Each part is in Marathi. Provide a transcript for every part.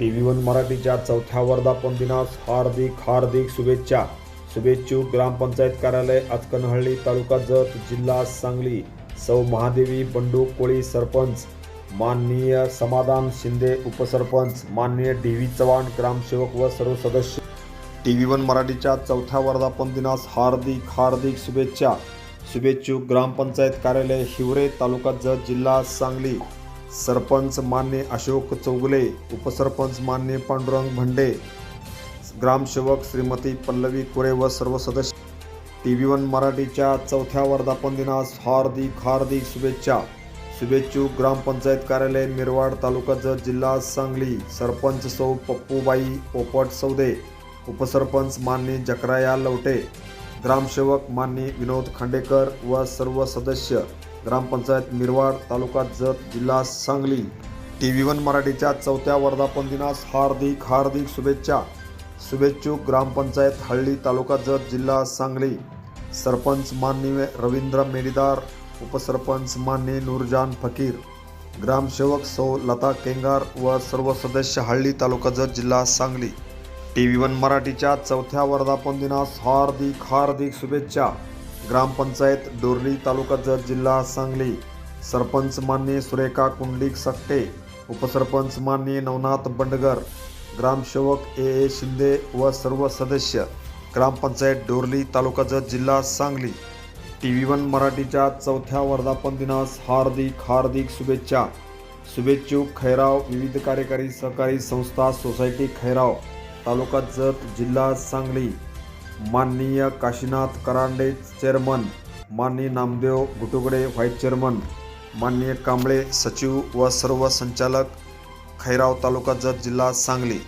टी व्ही वन मराठीच्या चौथ्या वर्धापन दिनास हार्दिक हार्दिक शुभेच्छा. शुभेच्छुक ग्रामपंचायत कार्यालय अचकनहळ्ळी तालुका जत जिल्हा सांगली. सौ महादेवी बंडू कोळी सरपंच. माननीय समाधान शिंदे उपसरपंच. माननीय डी व्ही चव्हाण ग्रामसेवक व सर्व सदस्य. टी व्ही वन मराठीच्या चौथ्या वर्धापन दिनास हार्दिक हार्दिक शुभेच्छा. शुभेच्छुक ग्रामपंचायत कार्यालय हिवरे तालुका जत जिल्हा सांगली. सरपंच मान्य अशोक चौगुले उपसरपंच मान्य पांडुरंग भंडे ग्रामसेवक श्रीमती पल्लवी कुरे व सर्व सदस्य. टी व्ही वन मराठीच्या चौथ्या वर्धापन दिनास हार्दिक हार्दिक शुभेच्छा. शुभेच्छुक ग्रामपंचायत कार्यालय मिरवाड तालुका जत जिल्हा सांगली. सरपंच सौ पप्पूबाई पोपट सौदे उपसरपंच मान्य जकराया लवटे ग्रामसेवक मान्य विनोद खांडेकर व सर्व सदस्य. ग्रामपंचायत मिरवाड तालुका जत जिल्हा सांगली. टी व्ही वन मराठीच्या चौथ्या वर्धापन दिनास हार्दिक हार्दिक शुभेच्छा. शुभेच्छुक ग्रामपंचायत हळ्ळी तालुका जत जिल्हा सांगली. सरपंच माननीय रवींद्र मेडीदार उपसरपंच मान्य नूरजान फकीर. ग्रामसेवक सौ लता केंगार व सर्व सदस्य हळ्ळी तालुका जत जिल्हा सांगली. टी व्ही वन मराठीच्या चौथ्या वर्धापन दिनास हार्दिक हार्दिक शुभेच्छा. ग्रामपंचायत डोरली तालुका जत जिल्हा सांगली. सरपंच मान्य सुरेखा कुंडलिक सकटे उपसरपंच मान्य नवनाथ बंडगर ग्रामसेवक ए ए शिंदे व सर्व सदस्य ग्रामपंचायत डोरली तालुका जत जिल्हा सांगली. टी व्ही वन मराठीच्या चौथ्या वर्धापन दिनास हार्दिक हार्दिक शुभेच्छा. शुभेच्छुक खैराव विविध कार्यकारी सहकारी संस्था सोसायटी खैराव तालुका जत जिल्हा सांगली. माननीय काशीनाथ करांडे चेअरमन माननीय नामदेव घुटुगडे व्हाईस चेअरमन माननीय कांबळे सचिव व सर्व संचालक खैराव तालुका जत जिल्हा सांगली.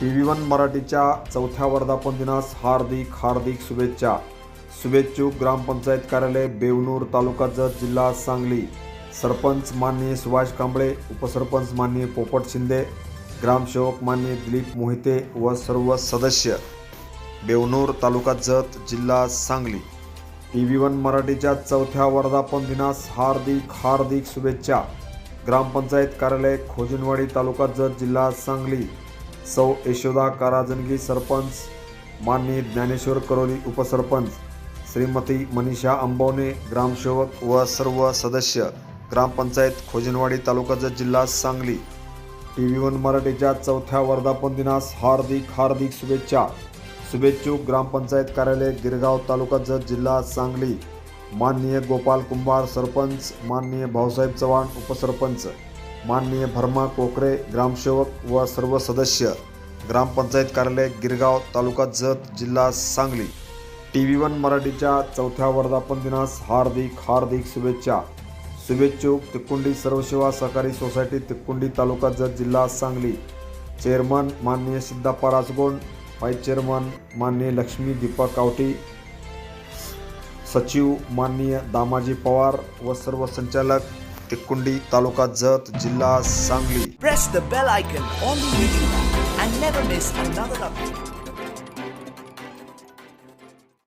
टी व्ही वन मराठीच्या चौथ्या वर्धापन दिनास हार्दिक हार्दिक शुभेच्छा. शुभेच्छुक ग्रामपंचायत कार्यालय बेवनूर तालुका जत जिल्हा सांगली. सरपंच माननीय सुभाष कांबळे उपसरपंच माननीय पोपट शिंदे ग्रामसेवक माननीय दिलीप मोहिते व सर्व सदस्य. बेवनूर तालुका जत जिल्हा सांगली. टी व्ही वन मराठीच्या चौथ्या वर्धापन दिनास हार्दिक हार्दिक शुभेच्छा. ग्रामपंचायत कार्यालय खोजनवाडी तालुका जत जिल्हा सांगली. सौ यशोदा काराजनगी सरपंच माननीय ज्ञानेश्वर करोली उपसरपंच श्रीमती मनीषा अंबवणे ग्रामसेवक व सर्व सदस्य ग्रामपंचायत खोजनवाडी तालुका जत जिल्हा सांगली. टी व्ही वन मराठीच्या चौथ्या वर्धापन दिनास हार्दिक हार्दिक शुभेच्छा. शुभेच्छुक ग्रामपंचायत कार्यालय गिरगाव तालुका जत जिल्हा सांगली. माननीय गोपाल कुंभार सरपंच माननीय भाऊसाहेब चव्हाण उपसरपंच माननीय भरमा कोकरे ग्रामसेवक व सर्व सदस्य ग्रामपंचायत कार्यालय गिरगाव तालुका जत जिल्हा सांगली. टी व्ही वन मराठीच्या चौथ्या वर्धापन दिनास हार्दिक हार्दिक शुभेच्छा. शुभेच्छुक तिकुंडी सर्वसेवा सहकारी सोसायटी तिकुंडी तालुका जत जिल्हा सांगली. चेअरमन माननीय सिद्धप्पा राजगोंड व्हाईस चेअरमन माननीय लक्ष्मी दीपक कावटे सचिव माननीय दामाजी पवार व सर्व संचालक तिकुंडी तालुका जत जिल्हा Sangli press the bell icon on the YouTube app and never miss another update.